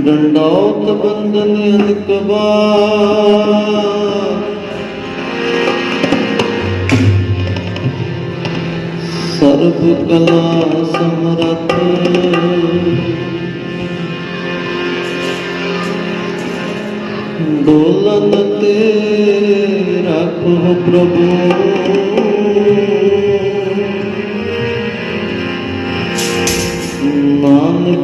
ਡੰਡੌਤ ਬੰਦਨ ਅਨਕਬਾ ਸਮਰਥ ਡੋਲਨ ਤੇ ਰੱਖੋ ਪ੍ਰਭੂ।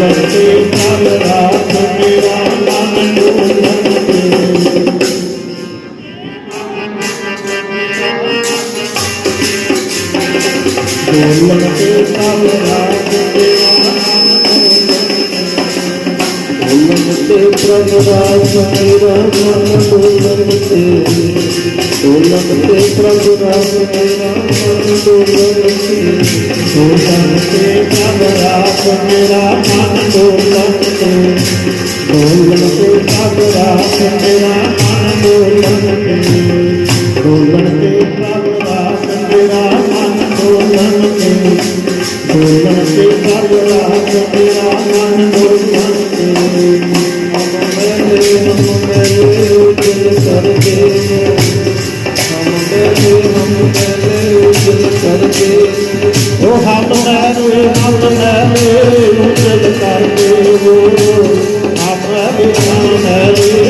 लगते पल रात मेरा मन डोलते डोलते पल Hare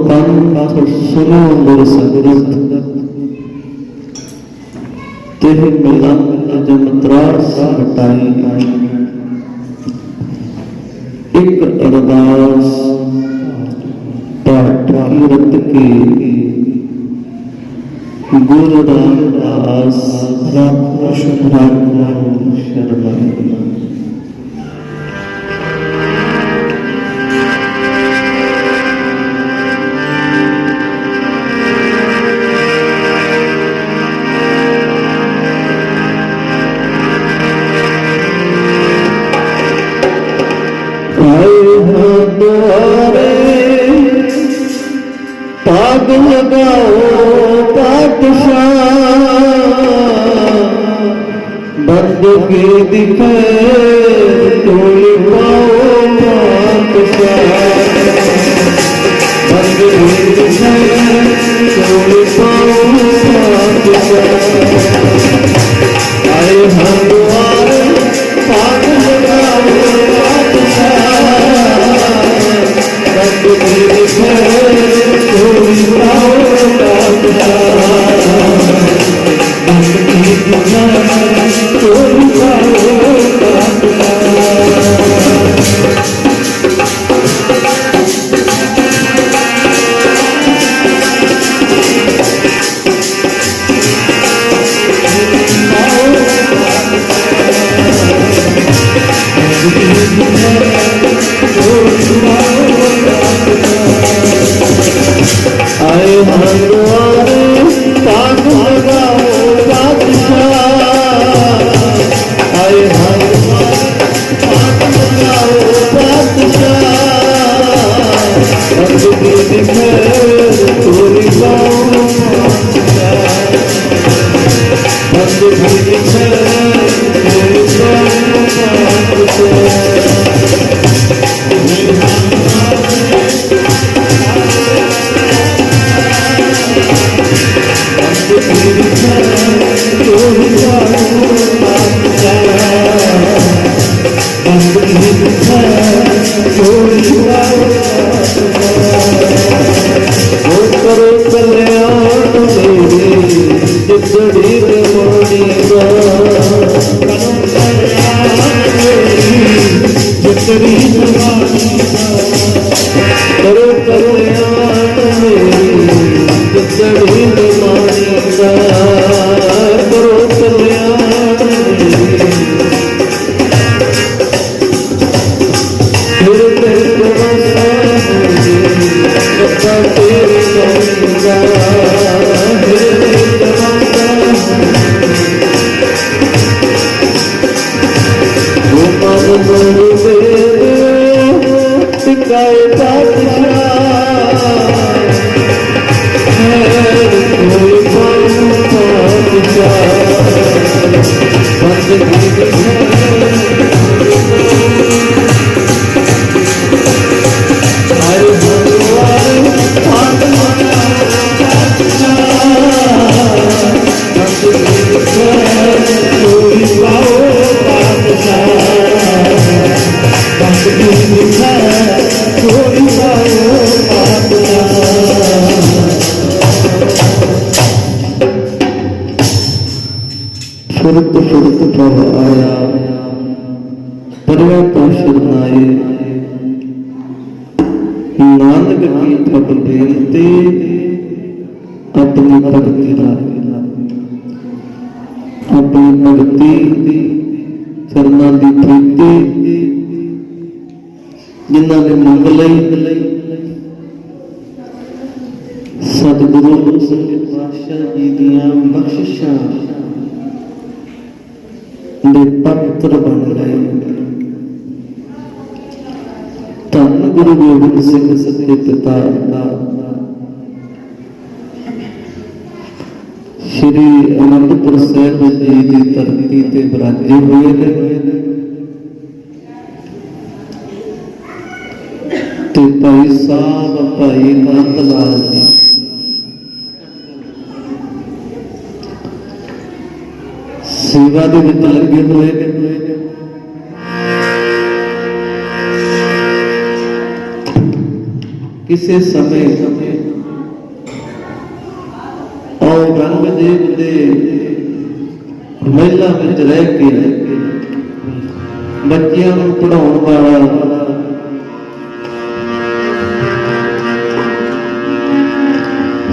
ਪੰਥ ਸੁਨੋ ਮੇਰ ਸੰਗਤ ਤੇ ਮੇਰਾ ਜਨ ਤਰਾਸ ਹਟਾਈ ਇੱਕ ਅਰਦਾਸ ਪਾਠ ਕੀਰਤ ਕੀ ਗੁਰੂ ਰਾਮਦਾਸ ਰਾਮ ਕ੍ਰਿਸ਼ਨ ਰਾਮ لگ لگاؤ پاکشاہ بند کے دکھے توڑی ਗੁਰੂ ਗੋਬਿੰਦ ਸਿੰਘ ਸੱਚੇ ਪਿਤਾ ਸ਼੍ਰੀ ਅਨੰਦਪੁਰ ਸਾਹਿਬ ਜੀ ਦੀ ਧਰਤੀ ਤੇ ਬਰਾਜੇ ਹੋਏ ਨੇ। ਤੇ ਭਾਈ ਸਾਹਿਬ, ਭਾਈ ਨੰਦ ਲਾਲ ਜੀ। ਸੇਵਾ ਦੇ ਵਿੱਚ ਲੱਗੇ ਹੋਏ ਨੇ। ਕਿਸੇ ਸਮੇਂ ਔਰੰਗਜ਼ੇਬ ਦੇ ਮਹਿਲਾ ਵਿੱਚ ਰਹਿ ਕੇ ਬੱਚਿਆਂ ਨੂੰ ਪੜਾਉਣ ਵਾਲਾ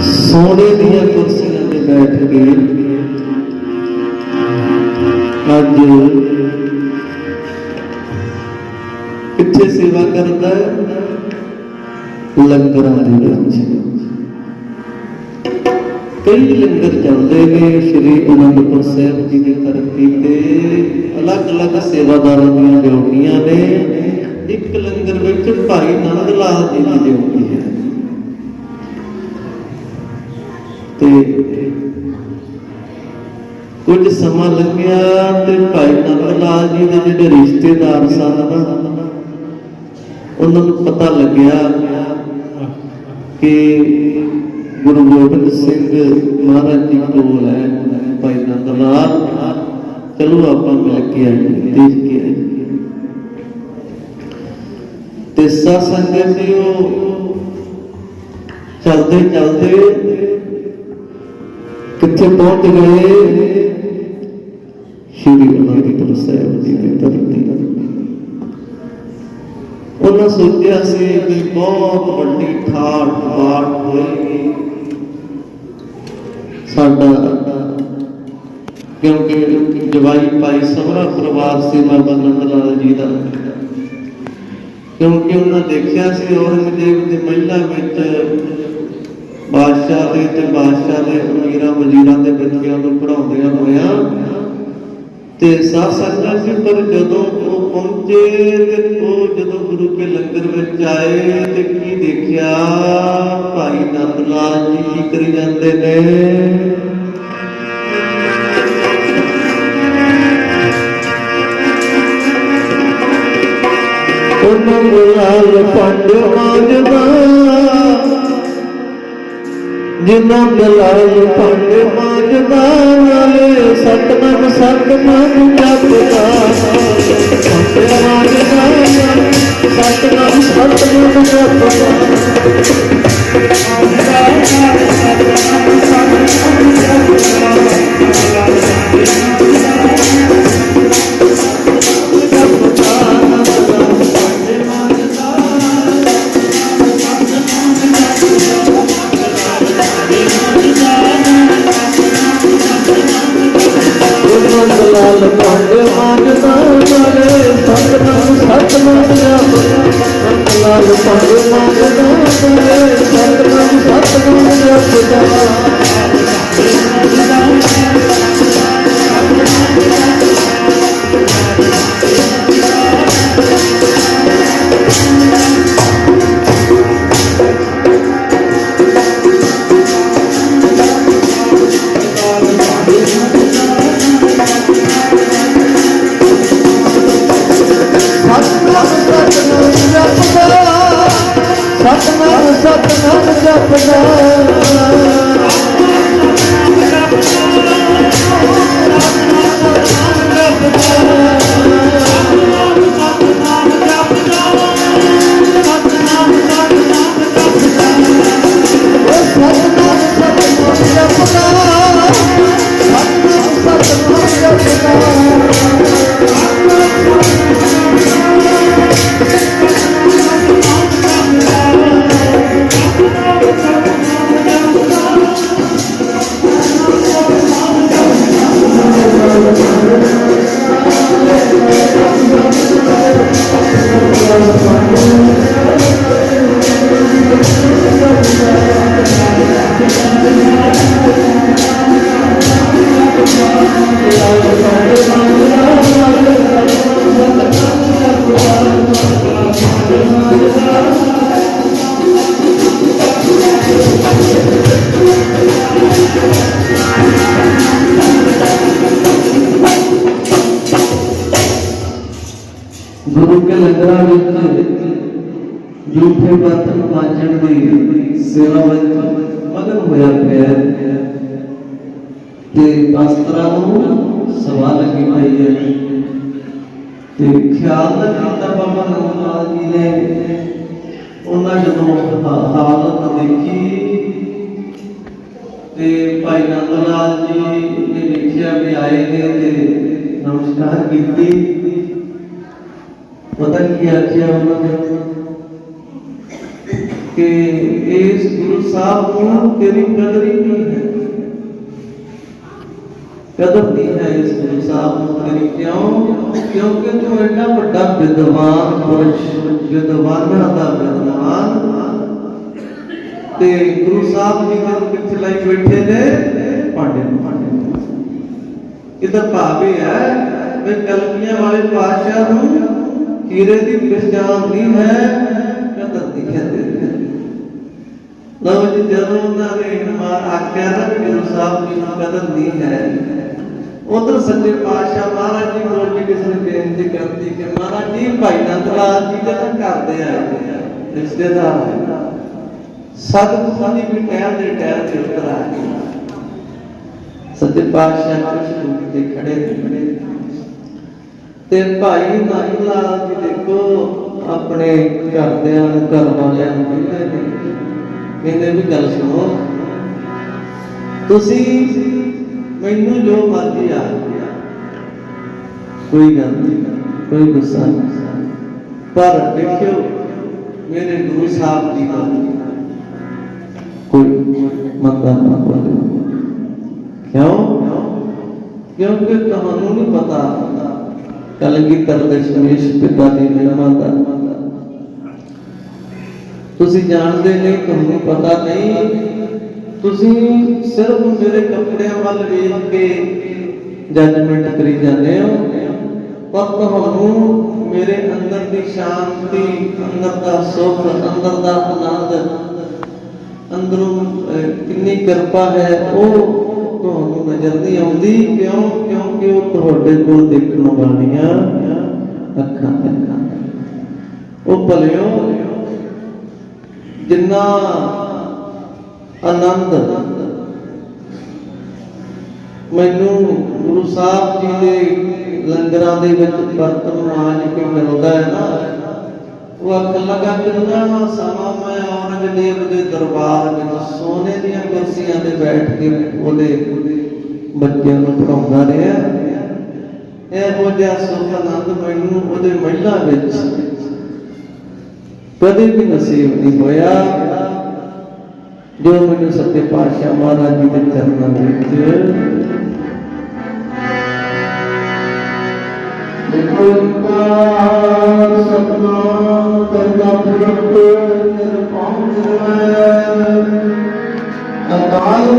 ਸੋਨੇ ਦੀਆਂ ਕੁਰਸੀਆਂ ਤੇ ਬੈਠ ਕੇ ਅੱਜ ਕਿੱਥੇ ਸੇਵਾ ਕਰਦਾ ਹੈ। ਲੰਗਰਾਂ ਦੇ ਵਿੱਚ ਕਈ ਲੰਗਰ ਚੱਲਦੇ ਨੇ, ਸ਼੍ਰੀ ਅਨੰਦਪੁਰ ਸਾਹਿਬ ਜੀ ਦੀ ਧਰਤੀ ਤੇ। ਅਲੱਗ-ਅਲੱਗ ਸੇਵਾਦਾਰਾਂ ਦੀਆਂ ਡਿਊਟੀਆਂ ਨੇ। ਇੱਕ ਲੰਗਰ ਵਿੱਚ ਭਾਈ ਨੰਦ ਲਾਲ ਜੀ ਦੀ ਡਿਊਟੀ ਹੈ। ਤੇ ਕੁਝ ਸਮਾਂ ਲੱਗਿਆ ਤੇ ਭਾਈ ਨੰਦ ਲਾਲ ਜੀ ਦੇ ਜਿਹੜੇ ਰਿਸ਼ਤੇਦਾਰ ਸਨ, ਉਹਨਾਂ ਨੂੰ ਪਤਾ ਲੱਗਿਆ ਕਿ ਗੁਰੂ ਗੋਬਿੰਦ ਸਿੰਘ ਮਹਾਰਾਜ ਜੀ ਕੋਲ ਹੈ ਭਾਈ ਨੰਦ ਚਲੋ ਆਪਾਂ ਮਿਲ ਕੇ ਆਈਏ ਦੇਖ ਕੇ ਆਈਏ ਤੇ ਸਤਸੰਗ ਦੇ ਉਹ ਚਲਦੇ ਚਲਦੇ ਕਿੱਥੇ ਪਹੁੰਚ ਗਏ? ਸ਼੍ਰੀ ਅਨੰਦਪੁਰ ਸਾਹਿਬ ਜੀ ਦੀ ਧਰਤੀ ਉਹਨਾਂ ਸੋਚਿਆ ਸੀ ਕਿ ਬਹੁਤ ਵੱਡੀ ਠਾਠ ਬਾਠ ਹੋਏਗੀ। ਸਾਡਾ ਕਿਉਂਕਿ ਜਵਾਈ ਭਾਈ ਸਮਰਾ ਪਰਿਵਾਰ ਸੇਵਾ ਬੰਨਣ ਲਾਲ ਜੀ ਦਾ। ਕਿਉਂਕਿ ਉਹਨਾਂ ਦੇਖਿਆ ਸੀ ਔਰੰਗਜ਼ੇਬ ਦੀ ਮਹਿਲਾ ਵਿੱਚ ਬਾਦਸ਼ਾਹ ਦੇ ਤੇ ਬਾਦਸ਼ਾਹ ਦੇ ਅਮੀਰਾਂ ਵਜ਼ੀਰਾਂ ਦੇ ਬੱਚਿਆਂ ਨੂੰ ਪੜਾਉਂਦਿਆਂ ਹੋਇਆ। ਤੇ ਸਾਧ ਸੰਗਤ ਜੀ ਪਰ ਜਦੋਂ ਪਹੁੰਚੇ ਤੇ ਉਹ ਜਦੋਂ ਗੁਰੂ ਕੇ ਲੰਗਰ ਵਿੱਚ ਆਏ ਤੇ ਕੀ ਦੇਖਿਆ? ਭਾਈ ਨੰਦ ਲਾਲ ਜੀ ਕਰੀ ਜਾਂਦੇ ਨੇ? ਉਹਨਾਂ ਲਾਲ ਪੰਡ ਮਾਜਦਾ ਜਿਨ੍ਹਾਂ ਦਲਾਲ ਪੰਡ ਮਾਜਦਾ ਨਾਲੇ ਸਤਨਾਮ ਸਤਨਾਮ ਜਪਦਾ ਪੰਡ ਮਾਜਦਾ ਸਤਨਾਮ ਸਤਨਾਮ ਜਪਦਾ ਉਹਨਾਂ ਜਪਦਾ ਦਲਾਲ ਪੰਡ ਮਾਜਦਾ ਨਾਲੇ ਸਤਨਾਮ ਸਤਨਾਮ ਜਪਦਾ ਕੀਤੀ। ਪਤਾ ਕੀ ਆਖਿਆ ਉਹਨਾਂ ਨੇ? ਕਿ ਇਸ ਗੁਰੂ ਸਾਹਿਬ ਨੂੰ ਤੇਰੀ ਕਦਰ ਹੀ ਨਹੀਂ ਹੈ। ਕਦਰ ਨਹੀਂ ਹੈ ਇਸ ਗੁਰੂ ਸਾਹਿਬ ਨੂੰ ਤੇਰੀ। ਕਿਉਂ? ਕਿਉਂਕਿ ਤੂੰ ਇੰਨਾ ਵੱਡਾ ਵਿਦਵਾਨ ਪੁਰਸ਼, ਵਿਦਵਾਨਾਂ ਦਾ ਵਿਦਵਾਨ। ਤੇ ਗੁਰੂ ਸਾਹਿਬ ਜੀ ਨੂੰ ਕਿੱਥੇ ਲਈ ਬੈਠੇ ਨੇ ਭਾਂਡੇ ਨੂੰ। ਭਾਂਡੇ ਇਹਦਾ ਭਾਵ ਇਹ ਹੈ ਕਿ ਕਲਪੀਆਂ ਵਾਲੇ ਪਾਤਸ਼ਾਹ ਨੂੰ ਹੀਰੇ ਦੀ ਪਛਾਣ ਨਹੀਂ ਹੈ ਕਦਰ ਲਓ ਜੀ, ਜਦੋਂ ਉਹਨਾਂ ਨੇ ਮਾਰ ਆਖਿਆ ਨਾ ਗੁਰੂ ਸਾਹਿਬ ਜੀ ਨੂੰ ਕਦਰ ਨਹੀਂ ਹੈ, ਉਧਰ ਸੱਚੇ ਪਾਤਸ਼ਾਹ ਮਹਾਰਾਜ ਜੀ ਕੋਲ ਵੀ ਕਿਸੇ ਨੇ ਬੇਨਤੀ ਕਰਦੀ ਕਿ ਮਹਾਰਾਜ ਜੀ, ਭਾਈ ਨੰਦ ਜੀ ਦੇ ਕਰਦੇ ਆ, ਰਿਸ਼ਤੇਦਾਰ ਸਤਿਗੁਰੂ ਦੀ ਵੀ ਟਹਿਲ ਦੇ ਟਹਿਲ ਤੇ ਉਤਰ ਆ ਗਈ ਸੱਚੇ ਪਾਤਸ਼ਾਹ ਕੁਝ ਲੋਕ ਤੇ ਖੜੇ ਨੇ। ਤੇ ਭਾਈ ਨੰਦ ਲਾਲ ਜੀ ਦੇਖੋ, ਆਪਣੇ ਘਰਦਿਆਂ ਨੂੰ ਘਰ ਵਾਲਿਆਂ ਨੂੰ ਕਹਿੰਦੇ ਨੇ, ਕਹਿੰਦੇ ਵੀ ਗੱਲ ਸੁਣੋ। ਤੁਸੀਂ ਮੈਨੂੰ ਜੋ ਮਰਜ਼ੀ ਆ ਕੋਈ ਗੱਲ ਨਹੀਂ, ਕੋਈ ਗੁੱਸਾ ਪਰ ਦੇਖਿਓ, ਮੇਰੇ ਗੁਰੂ ਸਾਹਿਬ ਜੀ ਦਾ ਕੋਈ ਮੰਦਾ ਨਾ ਬੋਲੇ ਕਿਉਂ? ਕਿਉਂਕਿ ਤੁਹਾਨੂੰ ਨਹੀਂ ਪਤਾ ਕਲਗੀ ਦਸ਼ਮੇਸ਼ ਪਿਤਾ ਦੀ ਮਹਿਮਾ ਦਾ ਤੁਸੀਂ ਜਾਣਦੇ ਨਹੀਂ, ਤੁਹਾਨੂੰ ਪਤਾ ਨਹੀਂ। ਤੁਸੀਂ ਸਿਰਫ ਮੇਰੇ ਕੱਪੜਿਆਂ ਵੱਲ ਵੇਖ ਕੇ ਜੱਜਮੈਂਟ ਕਰੀ ਜਾਂਦੇ ਹੋ। ਪਰ ਤੁਹਾਨੂੰ ਮੇਰੇ ਅੰਦਰ ਦੀ ਸ਼ਾਂਤੀ, ਅੰਦਰ ਦਾ ਸੁੱਖ, ਅੰਦਰ ਦਾ ਆਨੰਦ, ਅੰਦਰੋਂ ਕਿੰਨੀ ਕਿਰਪਾ ਹੈ, ਉਹ ਤੁਹਾਨੂੰ ਨਜ਼ਰ ਨਹੀਂ ਆਉਂਦੀ। ਕਿਉਂ? ਕਿਉਂਕਿ ਉਹ ਤੁਹਾਡੇ ਕੋਲ ਦੇਖਣ ਵਾਲੀਆਂ ਅੱਖਾਂ ਅੱਖਾਂ। ਉਹ ਭਲਿਓ, ਜਿੰਨਾ ਆਨੰਦ ਮੈਨੂੰ ਗੁਰੂ ਸਾਹਿਬ ਜੀ ਦੇ ਲੰਗਰਾਂ ਦੇ ਵਿੱਚ ਬਰਤਨ ਮਾਂਜ ਕੇ ਮਿਲਦਾ ਹੈ ਨਾ ਉਹ ਅੱਖ ਲਗਾ ਕਿੰਨਾ ਸਮਾਂ ਮੈਂ ਔਰੰਗਜ਼ੇਬ ਦੇ ਦਰਬਾਰ ਵਿੱਚ ਸੋਨੇ ਦੀਆਂ ਕੁਰਸੀਆਂ ਤੇ ਬੈਠ ਕੇ ਉਹਦੇ ਬੱਚਿਆਂ ਨੂੰ ਪੜਾਉਂਦਾ ਰਿਹਾ। ਇਹੋ ਜਿਹਾ ਸੁਖ ਆਨੰਦ ਮੈਨੂੰ ਉਹਦੇ ਮਹਿਲਾ ਵਿੱਚ ਕਦੇ ਵੀ ਨਸੀਬ ਨਹੀਂ ਹੋਇਆ। ਜੋ ਮੈਨੂੰ ਸੱਚੇ ਪਾਤਸ਼ਾਹ ਮਹਾਰਾਜ ਜੀ ਦੇ ਚਰਨਾਂ ਵਿੱਚ ਓੰਕਾਰ ਸਤਨਾਮ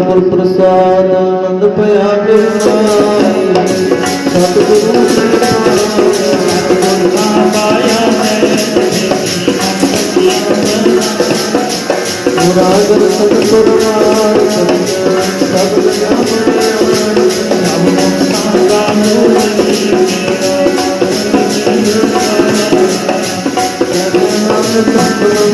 ਗੁਰ ਪ੍ਰਸਾਦ ਮੰਦ ਭਇਆ ਬਿਸਾਈ ਸਤਿਗੁਰੂ ਸਤਿਗੁਰੂ ਪਾਇਆ ਮੁਰਾਦਰ ਸਤਿਗੁਰਾਂ ਸਤਿਗੁਰਾਂ ਨਾਮ ਸੰਗਾ ਮੂਰਤੀ ਮੇਰਾ ਜਗਨ ਨਾਮ ਸਤਿਗੁਰੂ